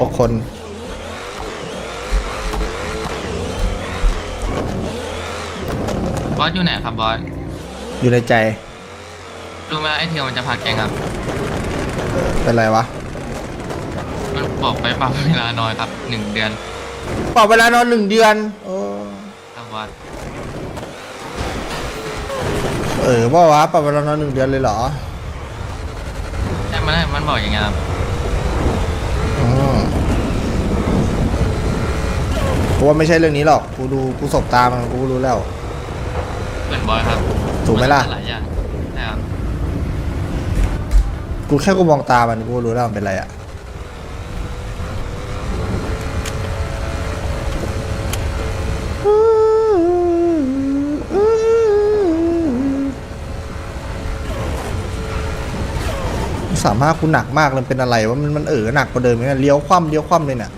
หกคนบอสอยู่ไหนครับบอส อยู่ในใจ รู้ไหมไอเทียวมันจะพาแกงครับ เป็นไรวะ มันบอกไปปรับเวลานอนครับหนึ่งเดือนปรับเวลานอนหนึ่งเดือนโอ้ครับบอส เออว่าวะปรับเวลานอนหนึ่งเดือนเลยเหรอ ใช่มันได้มันบอกอย่างเงี้ยครับ อืม กูว่าไม่ใช่เรื่องนี้หรอก กูดูกูสบตามันกูรู้แล้ว เหมือนบอสครับถูกไหมล่ะ นหลายอย่างใช่ครับกูแค่กูมองตามันกูรู้แล้วมันเป็นไรอะสามารถกูหนักมากเลยเป็นอะไรว่ามันมันเออหนักกว่าเดิมเนี่ยเลี้ยวคว่ำเลี้ยวคว่ำเลยเนี่ย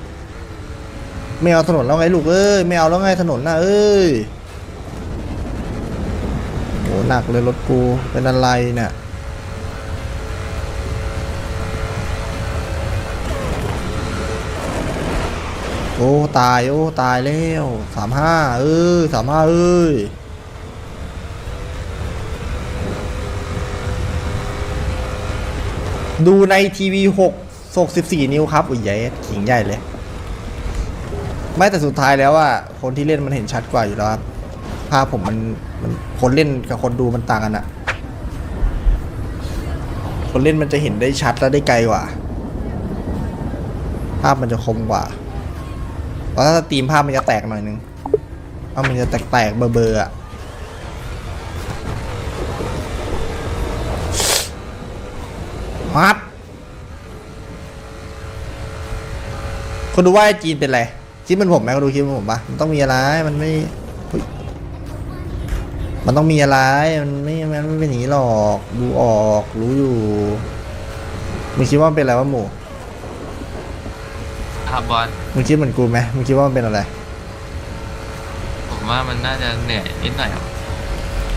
ไม่เอาถนนแล้วไงลูกเอ้ยไม่เอาแล้วไงถนนน่ะเอ้ยโหหนักเลยรถกูเป็นอะไรเนี่ย โอ้ตายโอ้ตายแล้วสามห้าเอ้ยสามห้าเอ้ยดูในทีวีหกหกสิบสี่นิ้วครับอุ้ยใหญ่ขิงใหญ่เลย ไม่แต่สุดท้ายแล้วว่าคนที่เล่นมันเห็นชัดกว่าอยู่แล้วครับภาพผมมันมันคนเล่นกับคนดูมันต่างกันอะคนเล่นมันจะเห็นได้ชัดและได้ไกลกว่า ภาพมันจะคมกว่าเพราะถ้าสตรีมภาพมันจะแตกหน่อยนึงภาพมันจะแตกๆเบอร์ๆอะมัดคนดูว่าไอ้จีนเป็นไร จีนเป็นผมไหมคนดูคิดเป็นผมปะมันต้องมีอะไรมันไม่เฮ้ยมันต้องมีอะไรมันไม่มันไม่เป็นอย่างนี้หรอกดูออกรู้อยู่มึงคิดว่ามันเป็นอะไรวะหมูครับบอสมึงคิดเหมือนกูไหมมึงคิดว่ามันเป็นอะไร ผมว่ามันน่าจะเหนื่อยนิดหน่อยครับ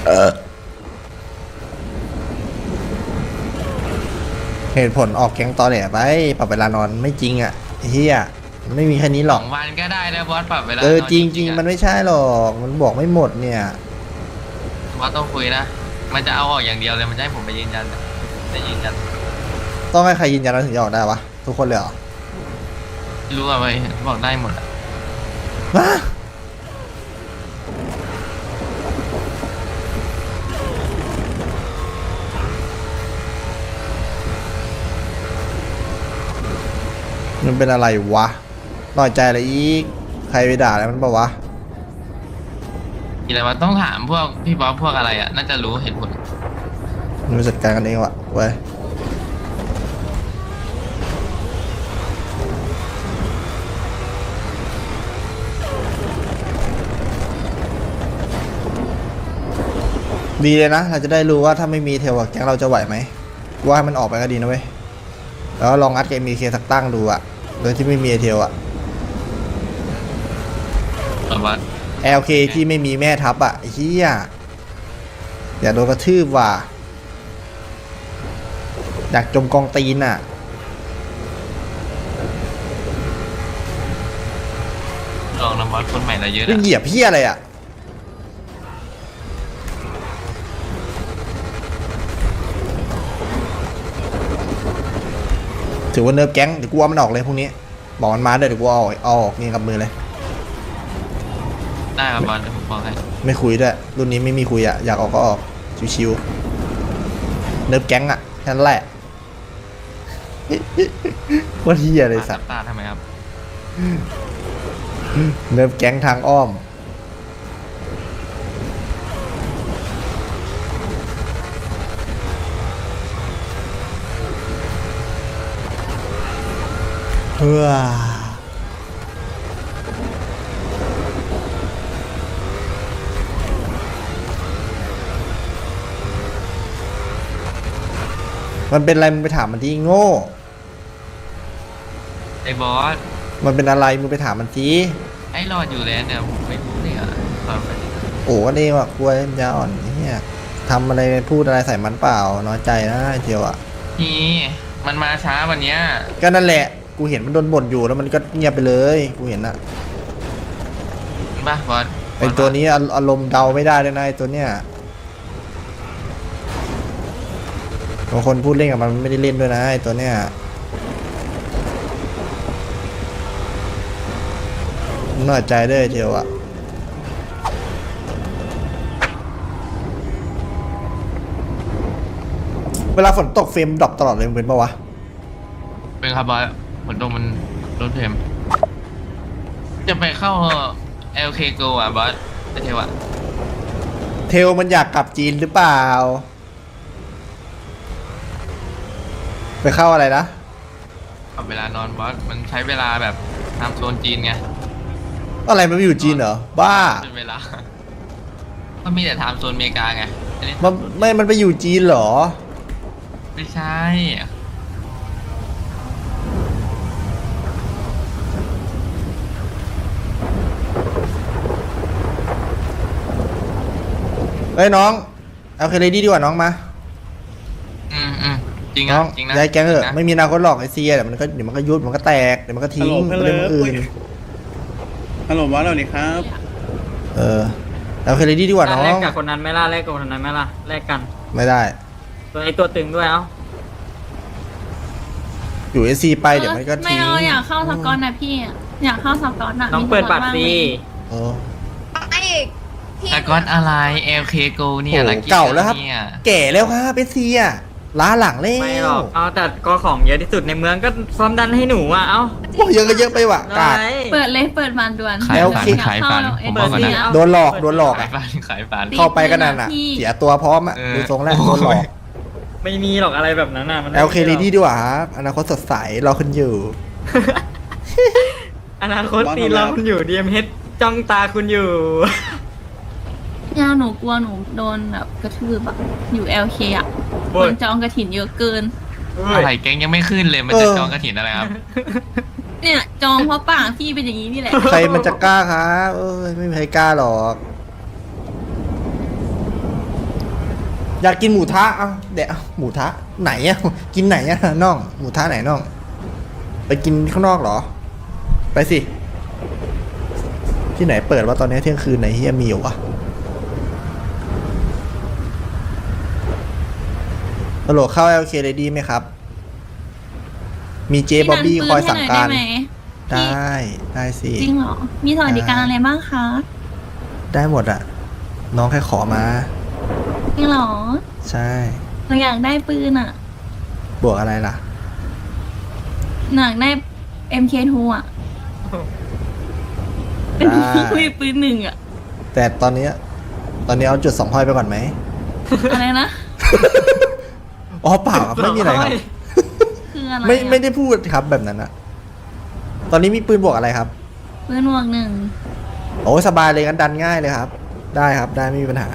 เออ เหตุผลออกแก๊งตอแหลไปปรับเวลานอนไม่จริงอะเฮียมัน ไม่มีแค่นี้หรสออก งวันก็ได้แล้วบอสปรับเวลาเออนนจริงจริงๆอะมันไม่ใช่หรอก มันบอกไม่หมดเนี่ย บอสต้องคุยนะ มันจะเอาออกอย่างเดียวเลยมันจะให้ผมไปยืนยันจะยืนยันต้องให้ใครยืนยันเราถึงจะออกได้วะ ทุกคนเลยเหรอไม่รู้อะไรบอกได้หมดอะฮะมันเป็นอะไรวะ น้อยใจอะไรอีก ใครไปด่าอะไรมันปะวะมีอะไรมาต้องถามพวกพี่บอสพวกอะไรอะ น่าจะรู้เหตุผลมันจัดการกันเองวะเว้ยดีเลยนะ เราจะได้รู้ว่าถ้าไม่มีเทลอะแก๊งเราจะไหวไหม ว่าให้มันออกไปก็ดีนะเว้ย แล้วลองอัดเกมมีเคสักตั้งดูอะโดยที่ไม่มีเทลอะ แต่ว่า LK ที่ไม่มีแม่ทัพอะไอ้เฮียอย่าโดนกระทืบว่ะอยากจมกองตีนอะลองนำบอสคนใหม่เราเยอะเรื่องอะเหยียบเฮียอะไรอะถือว่าเนิร์ฟแก๊งเดี๋ยวกูเอามันออกเลยพรุ่งนี้ บอกมันมาเดี๋ยวเดี๋ยวกูเอาออกเอาออกนี่กับมือเลย ได้ครับบอสเดี๋ยวผมบอกให้ไม่คุยด้วย รุ่นนี้ไม่มีคุยอะอยากออกก็ออก ชิวๆเนิร์ฟแก๊งอะแค่นั้นแหละ ว่าที่อะไรสัตว์ตาทำไมครับ เนิร์ฟแก๊งทางอ้อม เฮ้อ มันเป็นอะไรมึงไปถามมันที่โง่ ไอ้บอส มันเป็นอะไรมึงไปถามมันทีไอ้รอดอยู่แล้วเนี่ยผมไม่รู้เนี่ยตอนไปโอ้ก็ดีว่ะกลัวปัญญาอ่อนเนี่ยทำอะไรพูดอะไรใส่มันเปล่าน้อยใจนะไอ้เทียวอะ นี่มันมาช้าวันเนี้ยก็นั่นแหละ กูเห็นมันโดนบ่นอยู่แล้วมันก็เงียบไปเลย กูเห็นอะจริงป่ะบอสไอตัวนี้อาอารมณ์เดาไม่ได้เลยนะไอตัวเนี้ย บางคนพูดเล่นกับมันไม่ได้เล่นด้วยนะไอตัวเนี้ยน่าใจเด้วยเทียวอะเวลาฝนตกเฟรมดรอปตลอดเลยมึงเป็นปะวะ เป็นครับบอสฝนตกมันรถเพมจะไปเข้า LK Go อะบอสไอเทวอะเทลมันอยากกลับจีนหรือเปล่า ไปเข้าอะไรนะกับเวลานอนบอสมันใช้เวลาแบบตามโซนจีนไงอะไรมันไม่อยู่จีนเหรอบ้าเป็นเวลามันมีแต่ไทม์โซนอเมริกาไงอันนี้มันไม่มันไปอยู่จีนเหรอ ไม่ใช่เฮ้ยน้องเอาเคเรดี้ดีกว่าน้องมาอืมอืม จริงน้อะองจริงนะย้ายแก๊งเถอะจรินะไม่มีอนาคตหรอกไอเซียเดี๋ยวมันก็เดี๋ยวมันก็ยุบมันก็แตกเดี๋ยวมันก็ทิ้งฮัลโหลไปเล่นมืออื่นฮัลโหลบอสสวัสดีครับ เออเอาเคเรดี้ดีกว่าน้อแลกงกับคนนั้นไหม่ล่ะแลกกับคนนั้นไหม่ล่ะแลกกัน ไม่ได้ ตัวไอตัวตึงด้วยเอ้าอยู่เอซีไปเดี๋ยวมันก็ไม่ทิ้งเอาอยากเข้าสกอตนะพี่อยากเข้าสกอตนะน้องมีเปิดสกบัอตรบ้างสิไหมเออ ไอ้พี่ แต่ก้อนอะไร LK Go เนี่ยโอ้ลัคกี้เก่าแล้วครับ เนี่ย แก่แล้วครับเอซีอะ ล้าหลังแล้วไม่หรอกเอาแต่ก็ของเยอะที่สุดในเมืองก็ซ้อมดันให้หนูอะเอ้าโอ้เยอะก็เยอะไปว่ะกาดอะไรเปิดเลยเปิดมันด่วนขายแล้วฝันคิดขายฝันอยากผมเข้าบอกก่อนเอนะอโดนหลอกโดนหลอกขายอะฝันขายฝัน เข้าไปก็นั่นอะ พี่ เสียตัวพร้อมอะเออ ดูทรงแล้วโดนหลอก ไม่มีหรอกอะไรแบบนั้นอะมันไม่เอลเคมีหรดีอกดีดีกว่าครับอนาคตสดใสรอคุณอยู่ อนาคตตีเราคุณอยู่ DMH จ้องตาคุณอยู่ ยาวหนูกลัวหนูโดนแบบกระทืบอะอยู่ LK อะคโอ้ยนจองกระถินเยอะเกิน อะไรแก๊งยังไม่ขึ้นเลยมันจะจองกระถินอะไรครับ เนี่ยจองเพราะปากพี่เป็นอย่างนี้นี่แหละ ใครมันจะกล้าครับเอ้ยไม่มีใครกล้าหรอก อยากกินหมูทะเอ้าเดี๋ยวหมูทะไหนอะกินไหนอะน้อง หมูทะไหนน้อง ไปกินข้างนอกเหรอ ไปสิ ที่ไหนเปิดว่าตอนนี้เที่ยงคืนไหนเฮียมีอยู่วะ ตลกเข้า LK เลยดีไหมครับ มีเจพี่บ๊อบบี้ดันคอยสั่งการปืนให้หน่อยได้ไหมได้ได้สิจริงเหรอ มีสวัสดิการอะไรบ้างคะได้หมดอะน้องแค่ขอมา จริงเหรอใช่เราอยากได้ปืนอะบวกอะไรล่ะ หนักได้ MK2 อะเป็นได้คุยปืนหนึ่งอะแต่ตอนเนี้ยตอนนี้เอาจุดสองพอยไปก่อนไหม อะไรนะ อ๋อเปล่าครับไม่มีอะไรครับคืออะไรไม่อะไม่ได้พูดครับแบบนั้นอะตอนนี้มีปืนบวกอะไรครับ ปืนหมวกหนึ่งโอ้สบายเลยกันดันง่ายเลยครับ ได้ครับได้ไม่มีปัญหา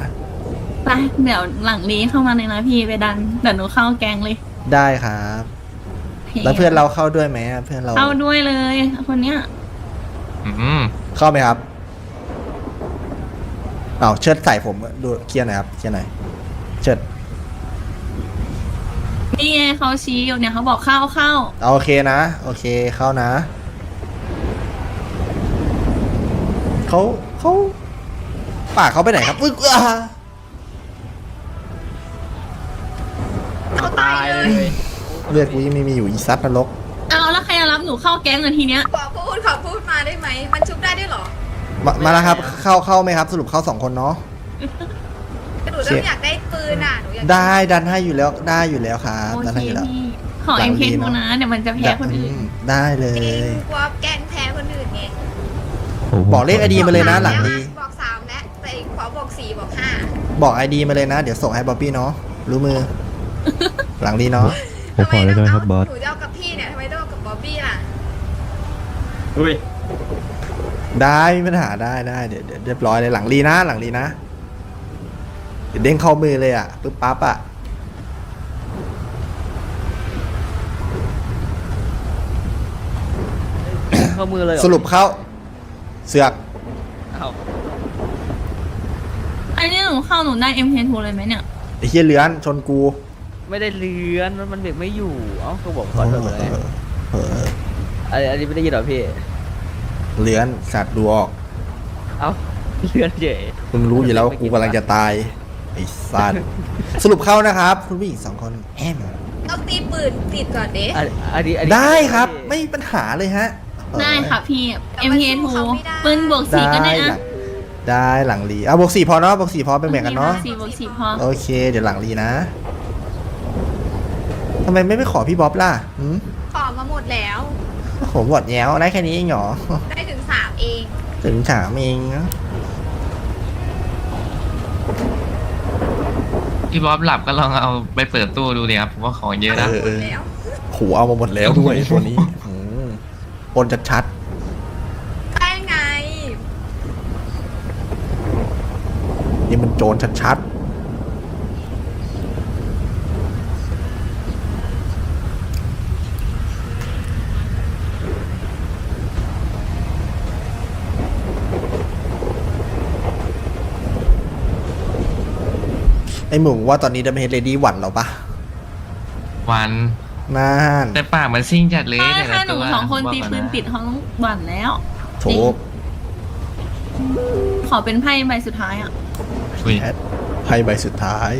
ไปเดี๋ยวหลังนี้เข้ามาเลยนะพี่ไปดันเดี๋ยวหนูเข้าแกงเลย ได้ครับโคแล้วเพื่อนเราเข้าด้วยไหมอะเพื่อนเราเข้าด้วยเลย คนเนี้ยอืมเข้าไหมครับเอาเชิดใส่ผมดูเคลียร์หน่อยครับเคลียร์หน่อยเชิด นี่ไงเขาชี้อยู่เนี่ยเขาบอกเข้าเข้าเอาโอเคนะ โอเคเข้านะเขาเขาปากเขาไปไหนครับอึ๊กอ่าเขาตายเลย เลือดกูยังไม่มีอยู่อีซัดนรกเอาแล้วใครจะรับหนูเข้าแก๊งเลยทีเนี้ย ขอพูดขอพูดมาได้ไหม มันชุบได้ด้วยเหรอ มามาแล้วครับ เข้าเข้าไหมครับ สรุปเข้าสองคนเนาะห นูเริ่มอยากได้ปืนอะหนูอยากได้ดันให้อยู่แล้วได้อยู่แล้วครับโอดันเคให้อยู่แล้วพี่ขอหลังดี MK2 เนอะ นะเดี๋ยวมันจะแพ้คนอื่นมได้เลจริยงกลัวแกล้งแพ้คนอื่นไงบอกเลขไอดีมาเลยนะหลังดีบอกสามแล้วแต่อีกขอบอกสี่บอกห้าบอกไอดีมาเลยนะ เดี๋ยวส่งให้บ๊อบบี้เนาะรู้มือ หลังดีเนาะผมขอได้ไหมครับบอส หนูจะเอากับพี่เนี่ยทำไมต้องเอากับบ๊อบบี้ล่ะอุ้ยได้ไม่มีปัญหาได้ได้เดี๋ยวเดี๋ยวเรียบร้อยเลยหลังดีนะ หลังดีนะ เดี๋ยวเด้งเข้ามือเลยอะปึ๊บปั๊บอะเข้ามือเลยเหรอสรุปเข้า เสือกอ้าวอันนี้หนูเข้าหนูได้ MK2 เลยไหมเนี่ย ไอ้เฮียเลื้อนชนกูไม่ได้เลื้อนมันเบรกไม่อยู่เอ้าเขาบอกก่อนเถอะเลยเอออันนี้อันนี้ไม่ได้ยินเหรอพี่เลื้อนสัตว์ดูออกเอ้าเลื่อนเฉยคุณรู้อยู่แล้วว่ากูกำลังจะตายไอ้สัตว์สรุปเข้านะครับ คุณผู้หญิงสองคนแอมต้องตีปืนติดก่อนเด้อันอันนี้อันนี้ได้ครับ ไม่มีปัญหาเลยฮะได้ค่ะพี่แต่มัน MK2 สู้เขาไม่ได้ปืนบวกสี่ก็ได้หลันะงได้หลังรีเอาบวกสี่พอเนาะบวกสี่พอเป็นแบ่งกันเนาะสี่บวกสี่พอโอเค เดี๋ยวหลังรีนะทำไมไม่ไปขอพี่บ๊อบล่ะหืมขอมาหมดแล้วผมบอดแย้วได้แค่นี้เองเหรอ ได้ถึงสามเอง ถึงถามเองนะ พี่บ๊อบหลับก็ลองเอาไปเปิดตู้ดูดิครับผมว่าของเยอะนะเออหมเอดอแล้วขู่เอามาหมดแล้วด้วยตัวนี้หืมปนชัดได้ไง ๆนี่มันโจรชัดๆ ไอหมูว่าตอนนี้ดัมเฮดเลดี้หวั่นเราปะวันน่านแต่ปากมันซิ่งจัดเลยไม่แต่ละถ้าหนูตัวสองคนบกตีก่ะปืนปิดเขาต้องหวั่นแล้วโถขอเป็นไพ่ใบสุดท้ายอะ อุ้ยแอดไพ่ใบสุดท้าย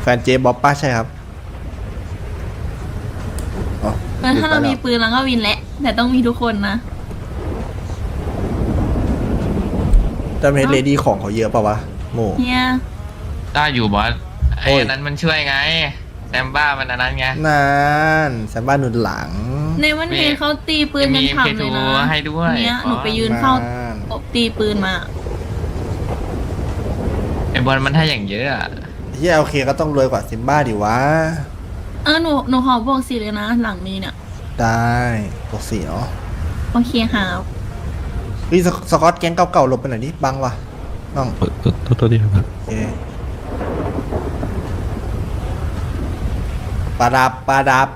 แฟนเจบ๊อบป้าใช่ครับอ๋อแล้วถ้าเรามีปืนเราก็วินแหละ แต่ต้องมีทุกคนนะ ดัมเฮดเลดี้ของเขาเยอะปะวะโม เฮียได้อยู่บอสไอ้โอ้ย อันนั้นมันช่วยไงแซมบ้ามันอันนั้นไงนานแซมบ้านหนุนหลังในวันเพลงเขาตีปืนกันฉ่ำเลยนะมี MK2 ให้ด้วยเนี่ยหนูไปยืนเฝ้าน่านตีปืนมา ไอ้บอลมันให้อย่างเยอะอะที่โอเคก็ต้องรวยกว่าซิมบ้าดิวะ เออหนูหนูขอบวกสี่เลยนะ หลังนี้เนี่ย ได้ปกสี่เนาะโอเคค่ะเฮ้ยสกสกอตแก๊งเก่าๆหลบไปหน่อยดิบังวะน้องตัวตัวเดียวครับโอเคปาดับปาดับ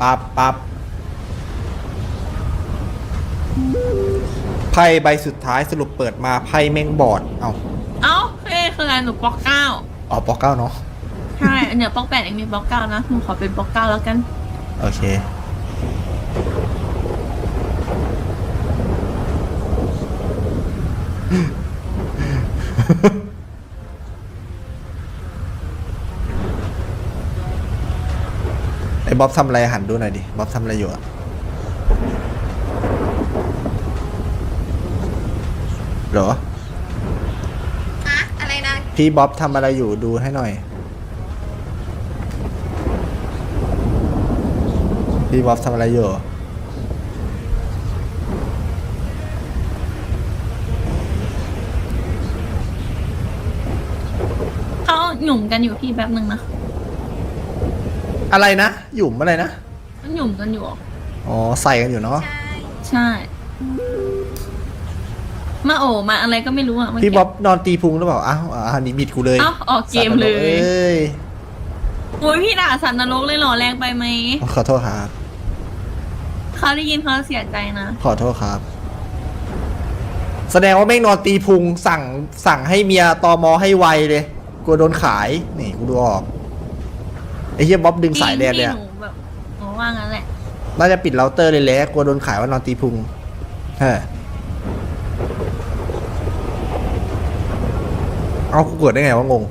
ปับปับไพ่ใบสุดท้ายสรุปเปิดมาไพ่แม่งบอดเอ้าเอ้าเฮ้ยคืออะไรหนูปอกเก้าอ๋อปอกเก้าเนาะใช่เนี่ยปอกแปดเองมีปอกเก้านะหนูขอเป็นปอกเก้าแล้วกัน โอเค อ้บ๊อบทำอะไรหันดูหน่อยดิบ๊อบทำอะไรอยู่อะเหรอ อะอะไรนะพี่บ๊อบทำอะไรอยู่ดูให้หน่อย พี่บ๊อบทำอะไรอยู่ เขาหยุ่มกันอยู่พี่แป๊บหนึ่งนะ อะไรนะ หยุ่มอะไรนะเขาหยุ่มกันอยู่อ๋อ ใส่กันอยู่เนาะใช่ใช่ มาโอมาอะไรก็ไม่รู้อะเมื่กี้พี่บ๊อบนอนตีพุงหรือเปล่า อ้าวอ่านี่บิดกูเลยเอ้าออกเกมเลย สัตว์นรกเอ้ยโอ้ยพี่ด่าสัตว์นรกเลยเหรอแรงไปไหม ขอโทษครับ เขาได้ยินเขาเสียใจนะ ขอโทษครับ แสดงว่าแม่งนอนตีพุงสั่งสั่งให้เมียตอมอให้ไวเลยกลัวโดนขาย นี่กูดูออกไอ้ เฮียบ๊อบดึงสายแดนเลยพี่อะหนูแบบหนูว่างั้นแหละ น่าจะปิดเราเตอร์เลยแหละกลัวโดนขายว่านอนตีพุงเฮ้ยเอากูเกิดได้ไงวะงง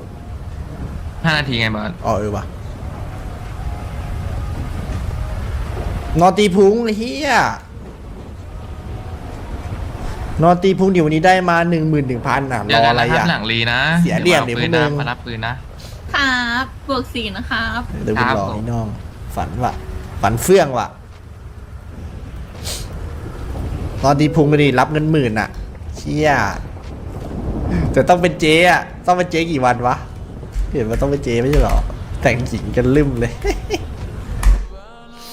ห้านาทีไงบอสอ๋อเออว่ะนอนตีพุงไอ้เฮียนอนตีพุงเดี๋ยววันนี้ได้มาหนึ่งหมื่นหนึ่งพันอะรเดี๋ยวอกัอะนไรนะครับอะ หลังรีนะเสียเหลี่ยมดิปืนพวกนะมึง มารับปืนนะ ครับบวกสี่นะครับ เดี๋ยวคุณครับรอผมพี่น้อง ฝันว่ะ ฝันเฟื่องว่ะ ตอนตีพุงไปดิรับเงินหมื่นอะ เชี่ยแต่ต้องเป็นเจ๊อะ ต้องเป็นเจ๊กี่วันวะ เห็นว่าต้องเป็นเจ๊ไม่ใช่หรอ แต่งหญิงกันลืมเลย